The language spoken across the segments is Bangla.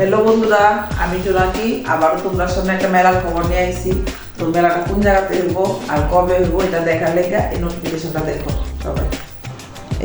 হ্যালো বন্ধুরা, আমি জোনাকি আবার তোমরা সামনে একটা মেলার খবর নিয়ে আইছি। তো মেলাটা কোন জায়গাতে হইব আর কবে হইব, এটা দেখার লেগে এই নোটিফিকেশনটা দেখো সবাই।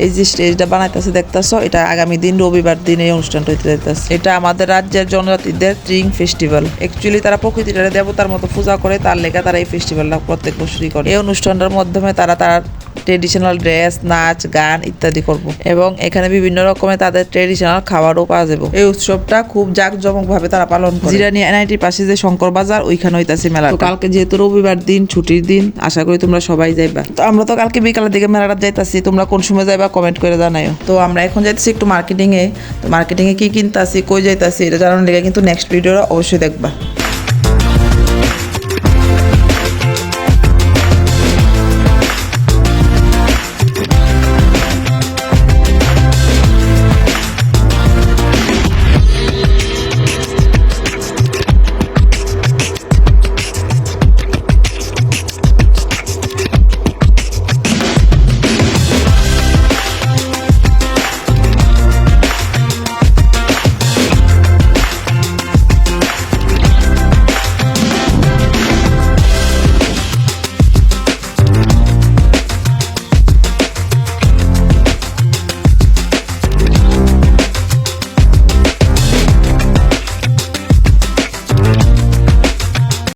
এই যে স্টেজটা বানাইতেছে, দেখতেছো? এটা আগামী দিন রবিবার দিন এই অনুষ্ঠানটা হইতে যাইতেছে। এটা আমাদের রাজ্যের জনজাতিদের ট্রিং ফেস্টিভ্যাল। অ্যাকচুয়ালি তারা প্রকৃতিটারে দেবতার মতো পূজা করে, তার লেগে তারা এই ফেস্টিভ্যালটা প্রত্যেক বছরই করে। এই অনুষ্ঠানটার মাধ্যমে তারা তার ট্রেডিশনাল ড্রেস নাচ গান ইত্যাদি করব। এবং এখানে বিভিন্ন রকমের তাদের ট্রেডিশনাল খাবারও পাওয়া যাবে। এই উৎসবটা খুব জাঁকজমক ভাবে তারা পালন করে। জিরানি এনআইটির পাশে যে শঙ্কর বাজার ওইখানে হইতাছে মেলা। তো কালকে যেহেতু রবিবার দিন ছুটির দিন আশা করি তোমরা সবাই যাইবা। তো আমরা তো কালকে বিকালের দিকে মেলাটা যাইতাছি তোমরা কোন সময় যাইবা কমেন্ট করে জানাই তো আমরা এখন যাইতেছি একটু মার্কেটিং এ তো মার্কেটিং এ কি কিনতাছি কই যাইতাছি এটা জানানোর লেগে কিন্তু নেক্সট ভিডিওটা অবশ্যই দেখবা।